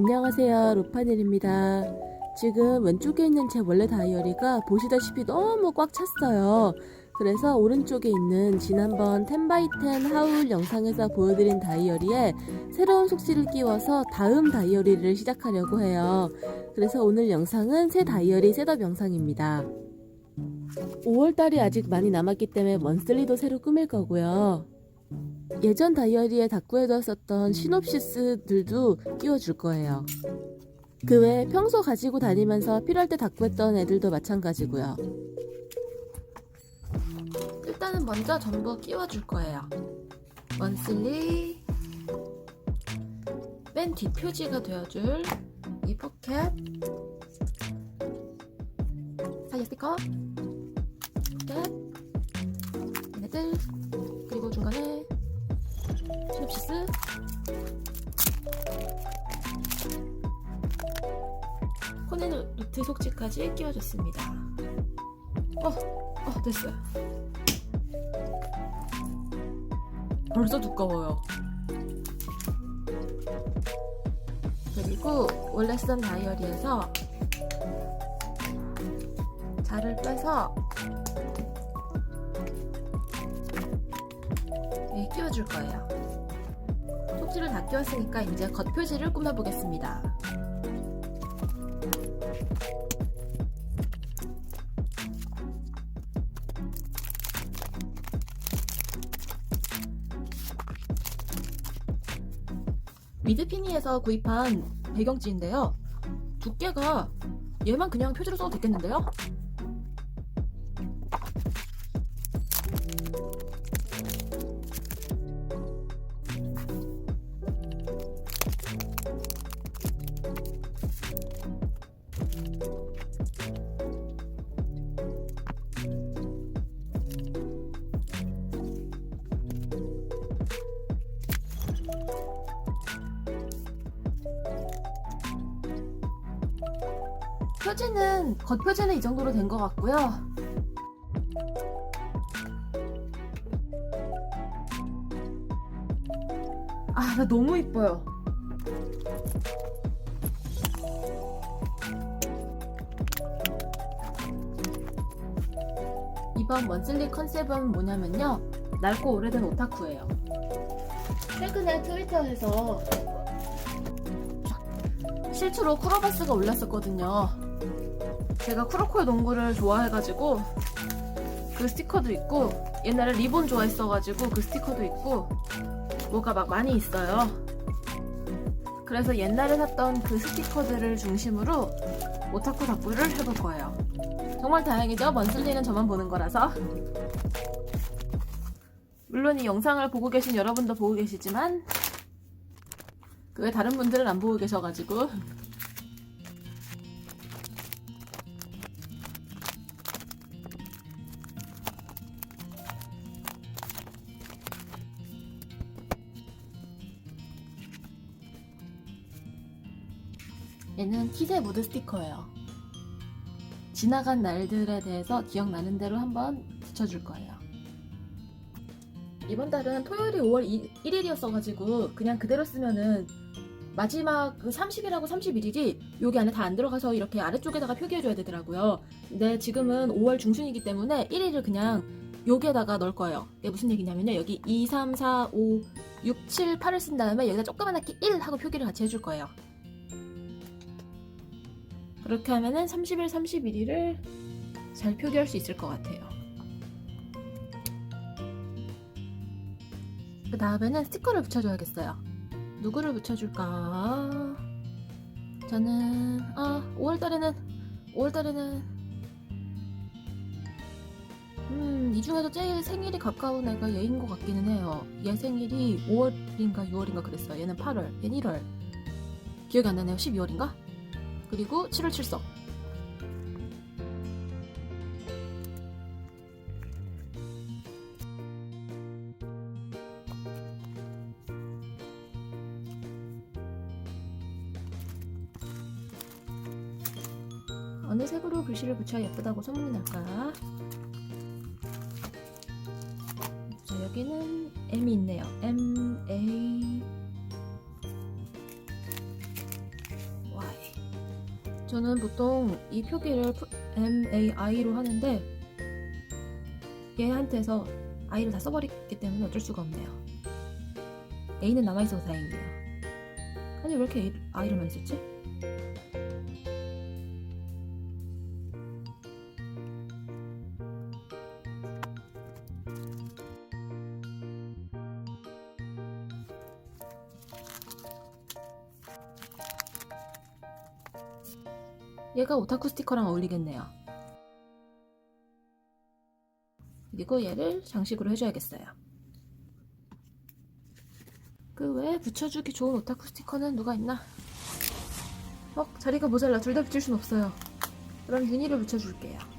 안녕하세요. 루파넬입니다. 지금 왼쪽에 있는 제 원래 다이어리가 보시다시피 너무 꽉 찼어요. 그래서 오른쪽에 있는 지난번 10x10 하울 영상에서 보여드린 다이어리에 새로운 속지를 끼워서 다음 다이어리를 시작하려고 해요. 그래서 오늘 영상은 새 다이어리 셋업 영상입니다. 5월달이 아직 많이 남았기 때문에 먼슬리도 새로 꾸밀 거고요 예전 다이어리에 다꾸해뒀었던 시놉시스들도 끼워줄 거예요. 그 외에 평소 가지고 다니면서 필요할 때 다꾸했던 애들도 마찬가지고요. 일단은 먼저 전부 끼워줄 거예요. 먼슬리 맨 뒷표지가 되어줄 이 포켓 사이에 스티커 포켓 얘네들 중간에 시놉시스 코넨 루트 속지까지 끼워줬습니다. 어, 어 됐어요. 벌써 두꺼워요. 그리고 원래 쓰던 다이어리에서 자를 빼서 여기 끼워줄 거예요. 속지를 다 끼웠으니까 이제 겉표지를 꾸며보겠습니다. 미드피니에서 구입한 배경지인데요. 두께가 얘만 그냥 표지로 써도 됐겠는데요? 표지는 겉표지는 이 정도로 된 것 같고요. 아, 나 너무 이뻐요. 이번 먼슬리 컨셉은 뭐냐면요. 낡고 오래된 오타쿠예요. 최근에 트위터에서 실제로 쿠로바스가 올렸었거든요. 제가 쿠로코의 농구를 좋아해가지고 그 스티커도 있고 옛날에 리본 좋아했어가지고 그 스티커도 있고 뭐가 막 많이 있어요. 그래서 옛날에 샀던 그 스티커들을 중심으로 오타쿠 덕구를 해볼 거예요. 정말 다행이죠. 먼슬리는 저만 보는 거라서. 물론 이 영상을 보고 계신 여러분도 보고 계시지만 그외 다른 분들은 안 보고 계셔가지고 얘는 키제 무드 스티커예요. 지나간 날들에 대해서 기억나는 대로 한번 붙여줄 거예요. 이번 달은 토요일이 5월 1일이었어가지고 그냥 그대로 쓰면은 마지막 그 30일하고 31일이 여기 안에 다 안 들어가서 이렇게 아래쪽에다가 표기해줘야 되더라고요. 근데 지금은 5월 중순이기 때문에 1일을 그냥 여기에다가 넣을 거예요. 이게 무슨 얘기냐면요. 여기 2, 3, 4, 5, 6, 7, 8을 쓴 다음에 여기다 조그만하게 1 하고 표기를 같이 해줄 거예요. 그렇게 하면은 30일, 31일을 잘 표기할 수 있을 것 같아요. 그 다음에는 스티커를 붙여줘야겠어요. 누구를 붙여줄까? 저는 아 5월달에는 5월달에는 음 이 중에서 제일 생일이 가까운 애가 얘인 것 같기는 해요. 얘 생일이 5월인가 6월인가 그랬어요. 얘는 8월, 얘는 1월. 기억이 안 나네요. 12월인가? 그리고 7월 출석. 어느 색으로 글씨를 붙여야 예쁘다고 소문이 날까? 보통 이 표기를 MAI로 하는데 얘한테서 I를 다 써버렸기 때문에 어쩔 수가 없네요. A는 남아있어서 다행이에요. 아니 왜 이렇게 I를 많이 썼지? 얘가 오타쿠 스티커랑 어울리겠네요. 그리고 얘를 장식으로 해줘야겠어요. 그 외에 붙여주기 좋은 오타쿠 스티커는 누가 있나? 어, 자리가 모자라. 둘 다 붙일 순 없어요. 그럼 유니를 붙여줄게요.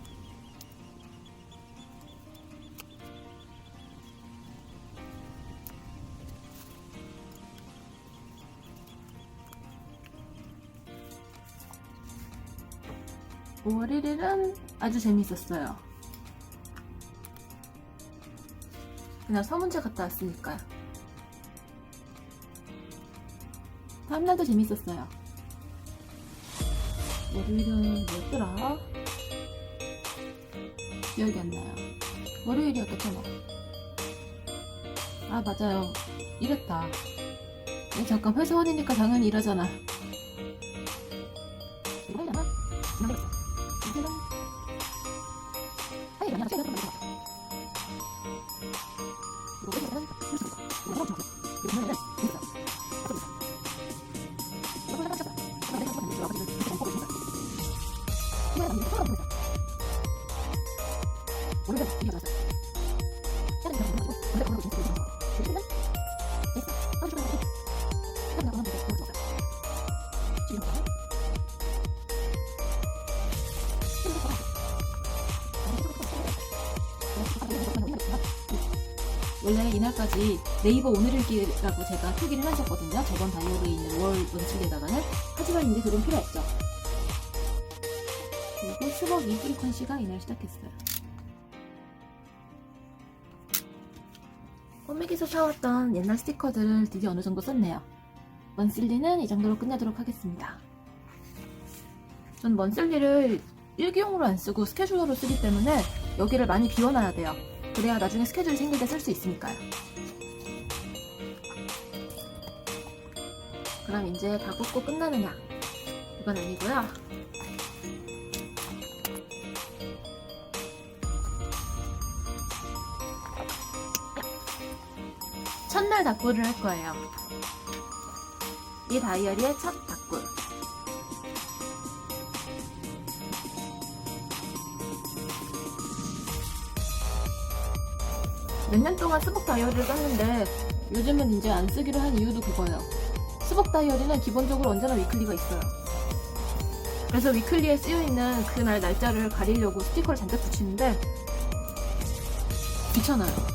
월요일은 아주 재밌었어요. 그냥 서문제 갔다 왔으니까요. 다음날도 재밌었어요. 월요일은 뭐였더라? 기억이 안 나요. 월요일이었겠죠, 뭐. 아, 맞아요. 이랬다. 야, 잠깐, 회사원이니까 당연히 이러잖아. 원래 이날까지 네이버 오늘일기라고 제가 표기를 하셨거든요. 저번 다이어리에 있는 월 원칙에다가는. 하지만 이제 그건 필요 없죠. 그리고 수박 이프리컨 씨가 이날 시작했어요. 꼬맥에서 사왔던 옛날 스티커들을 드디어 어느 정도 썼네요. 먼슬리는 이 정도로 끝내도록 하겠습니다. 전 먼슬리를 일기용으로 안 쓰고 스케줄러로 쓰기 때문에 여기를 많이 비워놔야 돼요. 그래야 나중에 스케줄 생길 때 쓸 수 있으니까요. 그럼 이제 다 꽂고 끝나느냐? 이건 아니고요. 첫날 닭굴을 할 거예요. 이 다이어리의 첫 닭굴. 몇 년 동안 스벅 다이어리를 썼는데 요즘은 이제 안 쓰기로 한 이유도 그거예요. 스벅 다이어리는 기본적으로 언제나 위클리가 있어요. 그래서 위클리에 쓰여있는 그날 날짜를 가리려고 스티커를 잔뜩 붙이는데 귀찮아요.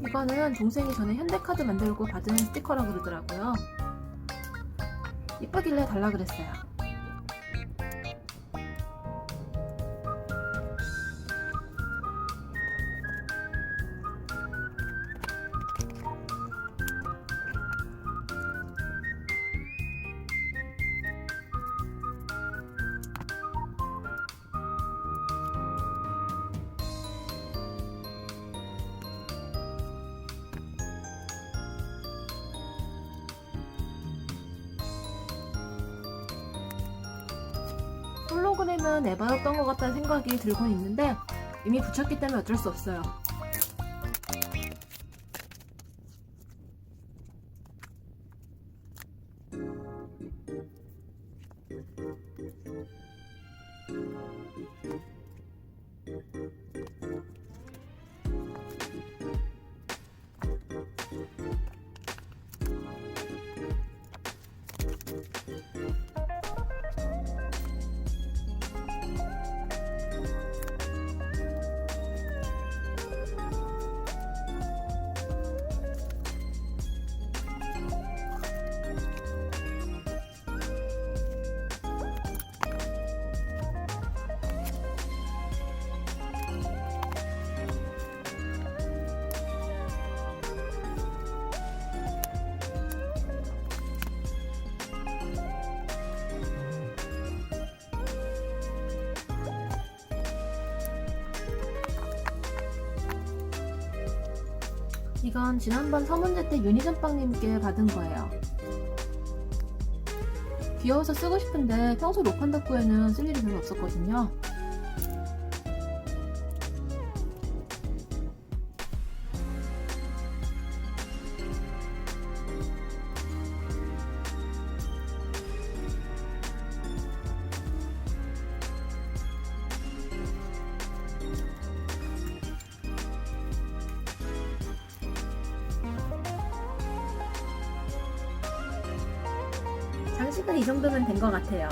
이거는 동생이 전에 현대카드 만들고 받은 스티커라 그러더라고요. 이쁘길래 달라 그랬어요. 프로그램은 에바였던 것 같다는 생각이 들곤 있는데 이미 붙였기 때문에 어쩔 수 없어요. 이건 지난번 서문제 때 유니전빵님께 받은 거예요. 귀여워서 쓰고 싶은데 평소 로컨덕구에는 쓸 일이 별로 없었거든요. 장식은 이 정도면 된 것 같아요.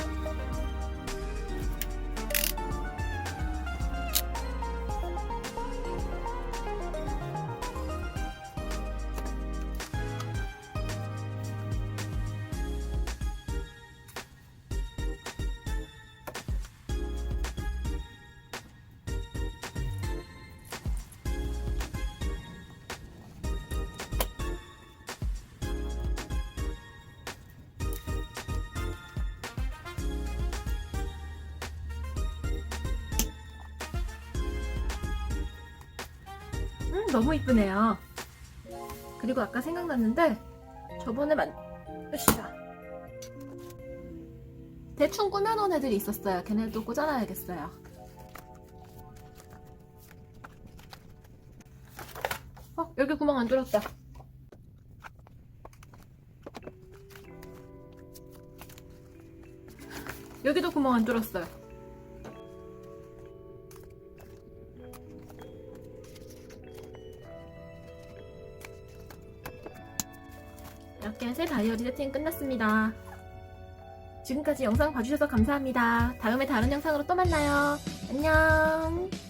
음, 너무 이쁘네요. 그리고 아까 생각났는데 저번에 만 으쌰. 대충 꾸며놓은 애들이 있었어요. 걔네도 꽂아놔야겠어요. 어, 여기 구멍 안 뚫었다. 여기도 구멍 안 뚫었어요. 이렇게 새 다이어리 세팅 끝났습니다. 지금까지 영상 봐주셔서 감사합니다. 다음에 다른 영상으로 또 만나요. 안녕.